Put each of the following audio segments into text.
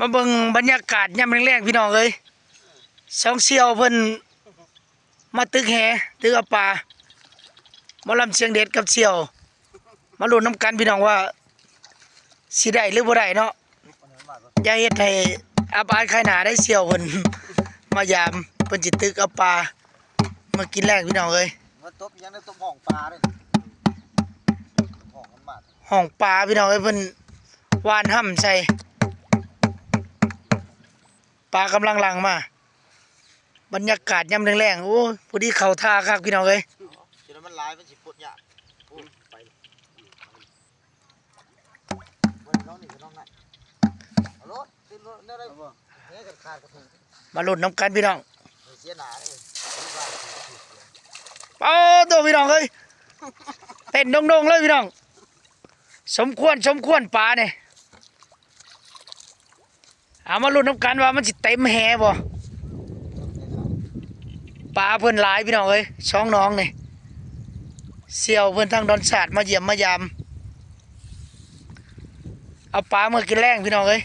มาเบิ่งบรรยากาศยามแรงๆพี่น้องเอ้ยสองเสี่ยวเพิ่นมาตึกแหตึกเอาปลาหมอลำเสียงเด็ดกับเสี่ยว มาลุ้นน้ำกันพี่น้องว่าสิได้หรือบ่ได้เนาะอย่าเฮ็ดให้อาบอายใครหนาได้เสี่ยวเพิ่นมายามเพิ่นสิตึกเอาปลามากินแรงพี่น้องเอ้ยมันตบยังได้ตบห้องปลาเลยห้องมันบาดห้องปลาพี่น้องเอ้ยเพิ่นวานห้ำใส่ ปลากำลังหลังมา บรรยากาศยามแรงๆโอ้ยพอดีเข้าท่าคักพี่น้องเอ้ยทีนั้นมันลายมันสิปวดยากโอ้ยไปวันน้องนี่ก็น้องง่ายเอารถขึ้นรถได้ได้เฮ้ยกันขาดกระถุงมาลุ้นน้ำกันพี่น้องเสียหนาเลยเป้าตัวพี่น้องเอ้ยเต้นดงๆเลยพี่น้อง สมควรสมควรปลาเนี่ย เอามาลุ้นน้ำกันว่ามันสิเต็มแหบ่ปลาเพิ่นหลายพี่น้องเอ้ยช่องน้องนี่เสี่ยวเพิ่นทางดอนศาสตร์มาเยี่ยมมายามเอาปลามากินแรงพี่น้องเอ้ย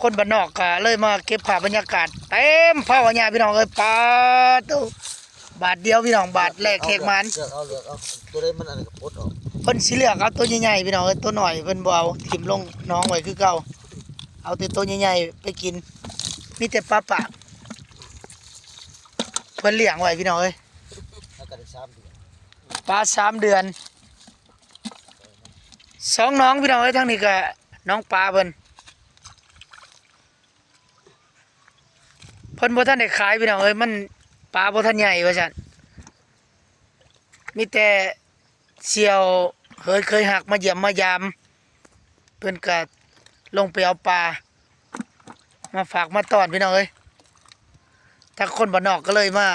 คนบ้านนอกก็เลยมาเก็บภาพบรรยากาศเต็มเผาอัญญาพี่น้องเอ้ยปลาตู้บาทเดียวพี่น้องบาทแรกเค้กมันเลือกเอาเลือกเอาตัวได้มันอะไรก็ปดออกเพิ่นสิเลือกเอาตัวใหญ่ๆพี่น้องเอ้ยตัวหน่อยเพิ่นบ่เอาทิ่มลงน้องไว้คือเก่า เอาแต่ตัวใหญ่ๆไปกิน มีแต่ปลาปากเพิ่นเลี้ยงไว้พี่น้องเอ้ยปลาสามเดือนสองน้องพี่น้องเอ้ยทั้งนี้ก็น้องปลาเพิ่นเพิ่นบ่ทันได้ขายพี่น้องเอ้ยมันปลาบ่ทันใหญ่ว่าซั่นมีแต่เสี่ยวเคยเคยหักมาเยี่ยมมายามเพิ่นก็ ลงไปเอาปลา มาฝากมาตอนพี่น้องเอ้ยถ้าคนบ้านนอกก็เลยมา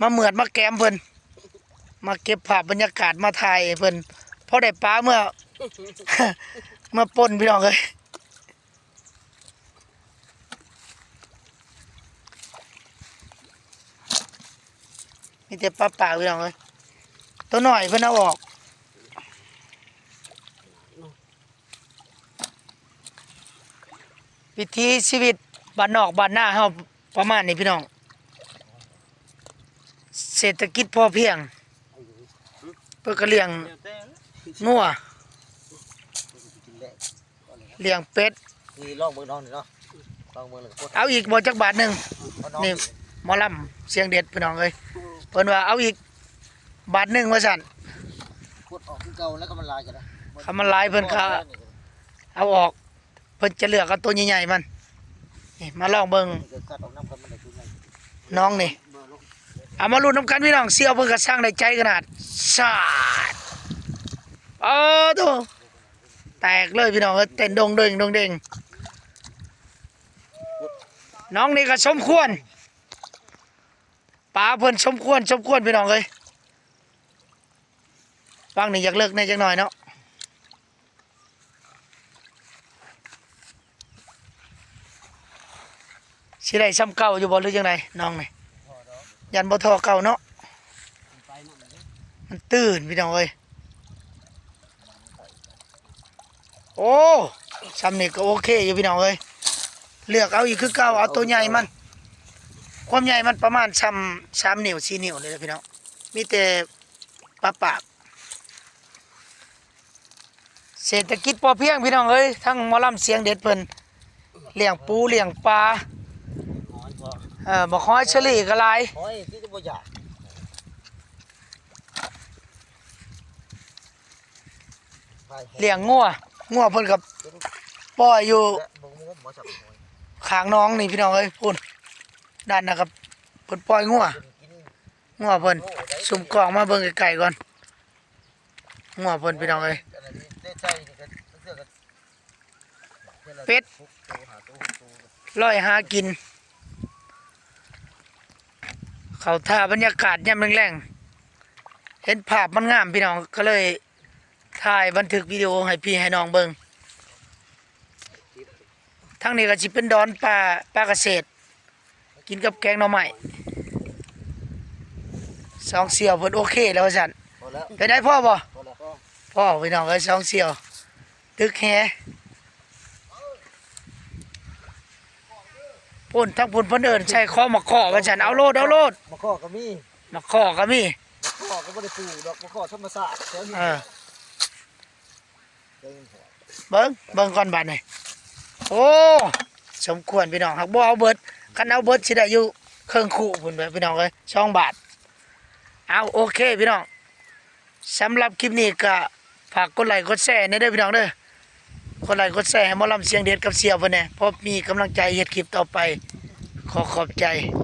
มาเหมือดมาแกมเพิ่นมาเก็บภาพบรรยากาศมาถ่ายเพิ่นเพอได้ปลาเมื่อ เมื่อปนพี่น้องเลยมีแต่ปลาป่าพี่น้องเลยตัวหน่อยเพิ่นเอาออก วิถีชีวิตบ้านนอกบ้านหน้าเฮาประมาณนี้พี่น้อง เศรษฐกิจพอเพียง เพื่อก็เลี้ยงงัวกินแรกเลี้ยงเป็ดนี่ลองเบิ่งน้องนี่เนาะลองเบิ่งแล้วก็ปลดเอาอีกบ่จักบาทหนึ่งเพราะน้องนี่หมอลำเสียงเด็ดพี่น้องเอ้ยเพิ่นว่าเอาอีกบาทหนึ่งว่าสั่นปลดออกคือเก่าแล้วก็มันลายกันนะคำมันหลายเพิ่นก็เอาออกเพิ่นจะเลือกเอาตัวใหญ่ๆมันนี่มาลองเบิ่งน้องน้องนี่เอามาลุ้นน้ำกันพี่น้องเสี่ยวเพิ่นก็สร้างได้ใจขนาดสาดเออตัวแตกเลยพี่น้องเต้นดงเด้งดงเด้งน้องนี่ก็สมควรปลาเพิ่นสมควรสมควรพี่น้องเอ้ยฟังนี่อยากเลิกในจังหน่อยเนาะ สิได้ซ้ำเก่าอยู่บ่หรือจังไดน้องนี่ยันบ่ทอเก่าเนาะมันตื่นพี่น้องเอ้ยโอ้ซ้ำนี่ก็โอเคอยู่พี่น้องเอ้ยเลือกเอาอีกคือเก่าเอาตัวใหญ่มัน ความใหญ่มันประมาณซ้ำสามนิ้วสี่นิ้วเลยนะพี่น้องมีแต่ปลาปากเศรษฐกิจพอเพียงพี่น้องเอ้ยทั้งมอลำเสียงเด็ดเพิ่นเลี้ยงปูเลี้ยงปลา เออบอกห้อยเฉลี่ก็หลายหอยที่จะบ่อยากไปเลี้ยงงัวงัวเพิ่นกับปล่อยอยู่และบ่งมหมอจับหอยข้างน้องนี่พี่น้องเอ้ยพุ่นด้านนะครับเพิ่นปล่อยงัวกินงัวเพิ่นโอ้ได้สุ่มกล่องมาเบิ่งไกลๆก่อนงัวเพิ่นพี่น้องเอ้ยอันนี้ได้ใจนี่ก็เสื้อก็เป็ดตัวหาตัวตัวร้อยหากิน เขาท่าบรรยากาศยามแรงๆเห็นภาพมันงามพี่น้องก็เลยถ่ายบันทึกวิดีโอให้พี่ให้น้องเบิ่งทั้งนี้ก็สิเป็นดอนปลาปลาเกษตร กินกับแกงหน่อไม้สองเสี่ยวเพิ่นโอเคแล้วสั่นพอแล้วไปได้พ่อบ่พอแล้วพ่อพี่น้องเอ้ยสองเสี่ยวตึกแฮ พุ่นทั้งพุ่นเพิ่นเอิ้นใช้ข้อมาข้อว่าฉันเอาโลดเอาโลดมาข้อก็มีมาข้อก็มีมาข้อก็บ่ได้ปลูกดอกมาข้อธรรมชาติแถวนี้เออเบิ่งพอเบิ่งเบิ่งก่อนบัดนี้โอ้สมควรพี่น้องหักบ่เอาเบิดคันเอาเบิดสิได้อยู่เครื่องคู่พุ่นเด้อพี่น้องเอ้ย2บาทเอาโอเคพี่น้องสำหรับคลิปนี้ก็ฝากกดไลค์กดแชร์ในเด้อพี่น้องเด้อ กดไลค์กดแชร์ให้หมอลำเสียงเด็ดกับเสียวเพิ่นแหน่เพราะมีกำลังใจเฮ็ดคลิปต่อไป ขอขอบใจ